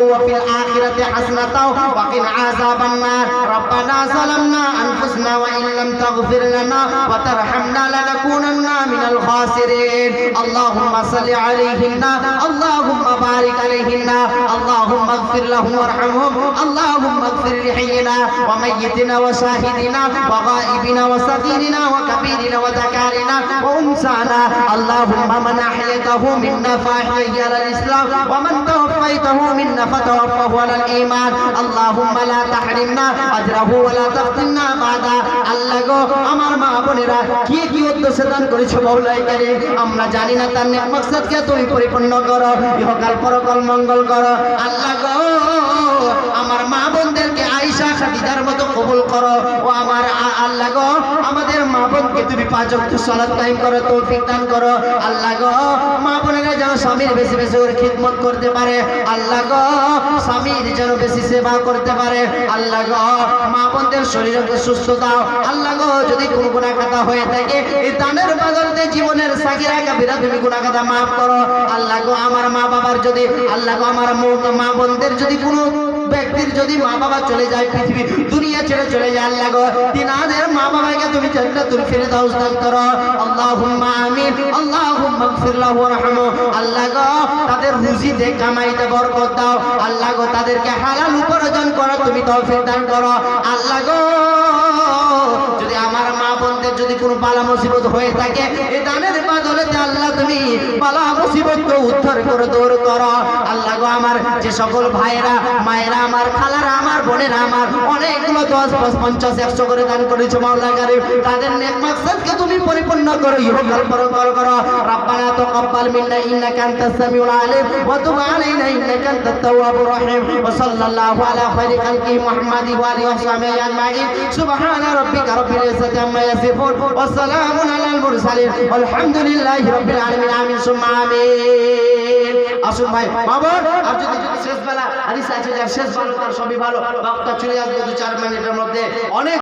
وفي الآخرة حسنة وقنا عذاب النار ربنا ظلمنا أنفسنا وإن لم تغفر لنا وترحمنا لنكونن من الخاسرين اللهم صل عليهن اللهم بارك عليهن اللهم اغفر لهم وارحمهم اللهم اغفر لحينا وميتنا وشاهدنا وغائبنا وصغيرنا وكبيرنا وذكارنا وأنسانا اللهم من أحييته منا فأحيي على الإسلام ومن توفيته منا فتوفه على الإيمان اللهم لا تحرمنا أجره ولا تفتنا بعد আল্লাহ গো আমার মা বোনেরা কি কি উদ্দেশ্যে দান করেছ মৌলাই কারিম আমরা জানি না তার নেক মাকসাদকে তুমি পরিপূর্ণ করো। ইহকাল পরকাল মঙ্গল করো। আল্লাহ গো, আমার মা বোনদেরকে আয়েশা খাদিজার মতো কবুল করো। ও আমার আল্লাহ গো, আমাদের মা বোনকে তুমি পাঁচ ওয়াক্ত সালাত কায়েম করো, তৌফিক দান করো। আল্লাহ গো, মা বোনেরা যেন স্বামীর বেশি বেশি করে খিদমত করতে পারে। আল্লাহ গো, স্বামীর যেন বেশি সেবা করতে পারে। আল্লাহ গো, মা বোনদের শরীরকে সুস্থ দাও। আল্লাহ গো যদি কোনো গুণা খাতা হয়ে থাকে, এই দানের বদলতে জীবনের সাকিরা কাবিরা তুমি গুণা খাতা মাফ করো। আল্লাহ গো, আমার মা বাবার যদি, আল্লাহ গো, আমার মৌ- বোনদের যদি কোনো ব্যক্তির যদি মা বাবা চলে যায়, পৃথিবী, দুনিয়া ছেড়ে চলে যায়, আল্লাহ গো, তিনাদের মা বাবাকে তুমি জান্নাতুল ফিরদাউস দান করো। আল্লাহুম্মা আমিন, আল্লাহুম্মা গফির লাহু ওয়ারহামহু আল্লাহ গো, তাদের রুজিতে কামাইতে বরকত দাও। আল্লাহ গো, তাদেরকে হালাল উপার্জন করো, তুমি তৌফিক দান করো। আল্লাহ গো বোনদের যদি কোনো পালা মুসিবত হয়ে থাকে এই দানের বাদলেতে আল্লাহ তুমি বালা মুসিবতকে উদ্ধার করে দূর করো। আল্লাহ গো আমার যে সকল ভাইয়েরা, মায়েরা আমার, খালারা আমার, বোনেরা আমার, অনেকগুলো দশ দশ পঞ্চাশ, একশো করে দান করেছে মাওলা কারিম। তাদের নেক মাকসাদকে তুমি পরিপূর্ণ করো, ইহকাল পরকাল করো। রব্বানা তাকাব্বাল মিন্না ইন্নাকা আনতাস সামিউল আলিম ওয়া তুব আলাইনা ইন্নাকা আনতাত তাওয়াবুর রহিম। ওয়া সাল্লাল্লাহু আলা খাইরি খালকি মুহাম্মাদি ওয়া আলিহি ওয়া সাহবিহি আজমাইন। সুবহানা রাব্বিকা রাব্বিল ইজ্জাতি আম্মা ইয়াসিফুন। ওয়া সালামুন আলাল মুরসালিন। আলহামদুলিল্লাহি রাব্বিল আলামিন। আমিন, সুম্মা আমিন। আসুন ভাই বাবা আর যদি শেষ বেলা হাদিস শেষ বেলা তার সবই ভালো বক্তা চলে আসবে দু চার মিনিটের মধ্যে। অনেক